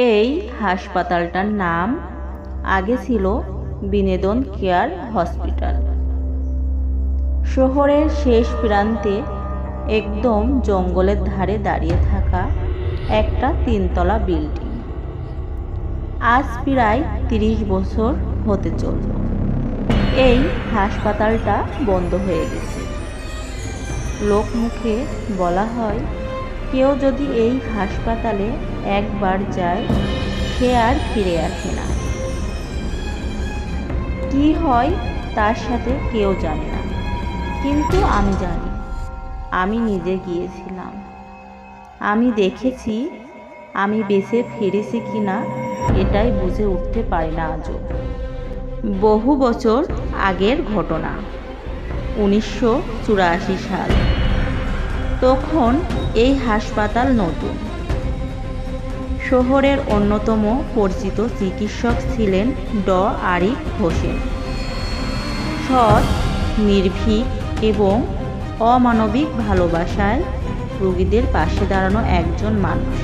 এই হাসপাতালটার নাম আগে ছিল বিনোদন কেয়ার হসপিটাল। শহরের শেষ প্রান্তে একদম জঙ্গলের ধারে দাঁড়িয়ে থাকা একটা তিনতলা বিল্ডিং। আজ প্রায় তিরিশ বছর হতে চলল। এই হাসপাতালটা বন্ধ হয়ে গেছে। লোকমুখে বলা হয় কেউ যদি এই হাসপাতালে একবার যায়, সে আর ফিরে আসে না। কি হয় তার সাথে কেউ জানে না। কিন্তু আমি জানি, আমি নিজে গিয়েছিলাম। আমি দেখেছি, আমি বেঁচে ফিরেছি কি না এটাই বুঝে উঠতে পারি না আজও। বহু বছর আগের ঘটনা, উনিশশো চুরাশি সাল। তখন এই হাসপাতাল নতুন। শহরের অন্যতম পরিচিত চিকিৎসক ছিলেন ড. আরিফ হোসেন। সৎ, নির্ভীক এবং অমানবিক ভালোবাসায় রোগীদের পাশে দাঁড়ানো একজন মানুষ।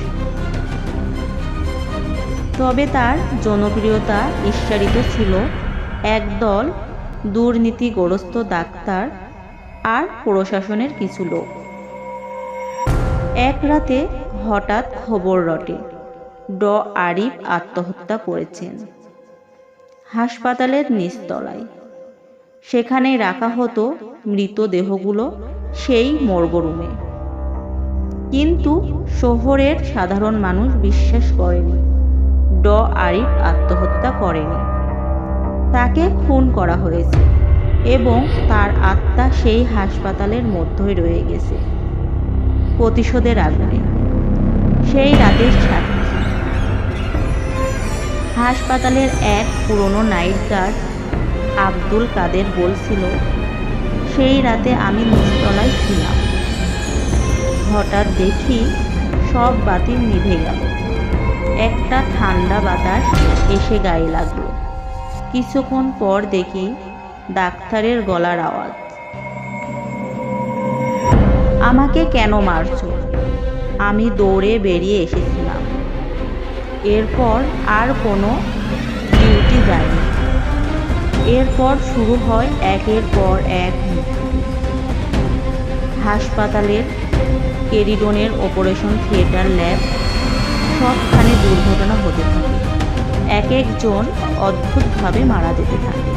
তবে তার জনপ্রিয়তা ঈশ্বরিত ছিল একদল দুর্নীতিগ্রস্ত ডাক্তার আর প্রশাসনের কিছু লোক। এক রাতে হঠাৎ খবর রটে। ড. আরিফ আত্মহত্যা করেছেন। হাসপাতালের নিচতলায়। সেখানে রাখা হতো মৃতদেহগুলো সেই মর্গরুমে। কিন্তু শহরের সাধারণ মানুষ বিশ্বাস করেনি। ড. আরিফ আত্মহত্যা করেনি। তাকে খুন করা হয়েছে এবং তার আত্মা সেই হাসপাতালের মধ্যেই রয়ে গেছে। প্রতিশোধের আগুনে। সেই রাতের সাক্ষী হাসপাতালের এক পুরনো নাইট গার্ড আব্দুল কাদের বলছিল, সেই রাতে আমি নিচতলায় ছিলাম। হঠাৎ দেখি সব বাতি নিভে গেল। একটা ঠান্ডা বাতাস এসে গায়ে লাগল। কিছুক্ষণ পর দেখি ডাক্তারের গলার আওয়াজ। আমাকে কেন মারছো? আমি দৌড়ে বেরিয়ে এসেছিলাম। এরপর আর কোনো ডিউটি যায়নি। এরপর শুরু হয় একের পর এক হাসপাতালের কেরিডোনের অপারেশন থিয়েটার ল্যাব সবখানে দুর্ঘটনা হতে থাকে। এক একজন অদ্ভুতভাবে মারা যেতে থাকে।